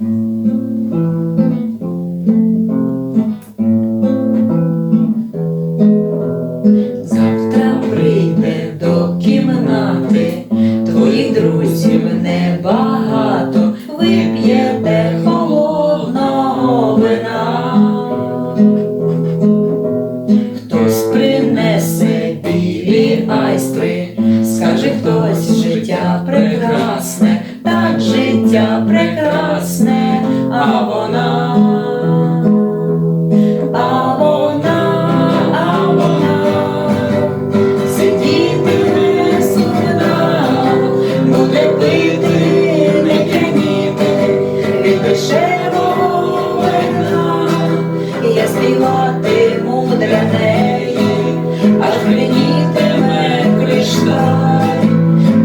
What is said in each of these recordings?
Mm-hmm. Життя прекрасне, а вона. А вона, а вона сидітиме сумна, буде пити, не п'яніти від дешевого вина. Я співатиму для неї, аж грінітиме кришталь,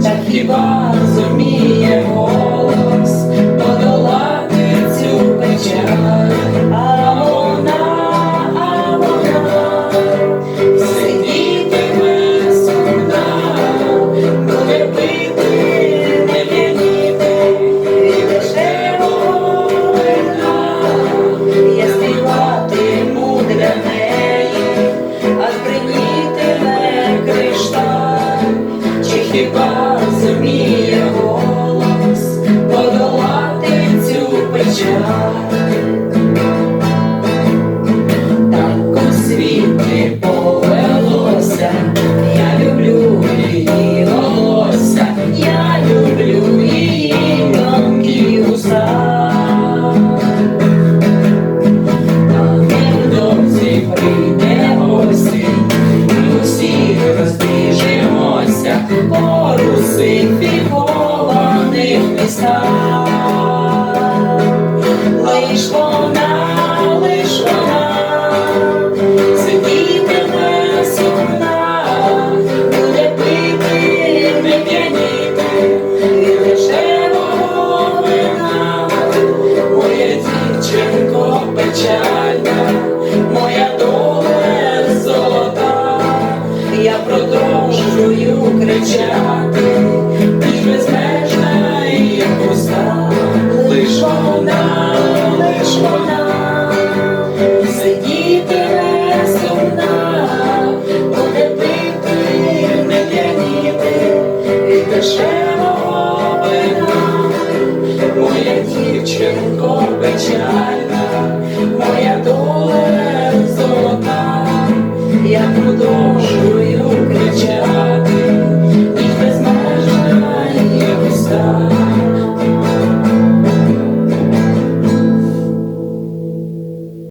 та хіба зуміє голос подолати цю печаль? Продовжую кричати, ніж безмежна і пуста, лиш вона, лиш вона, сидітиме сумна, буде пити, не п'яніти, від дешевого вина. Моя дівчинко печальна,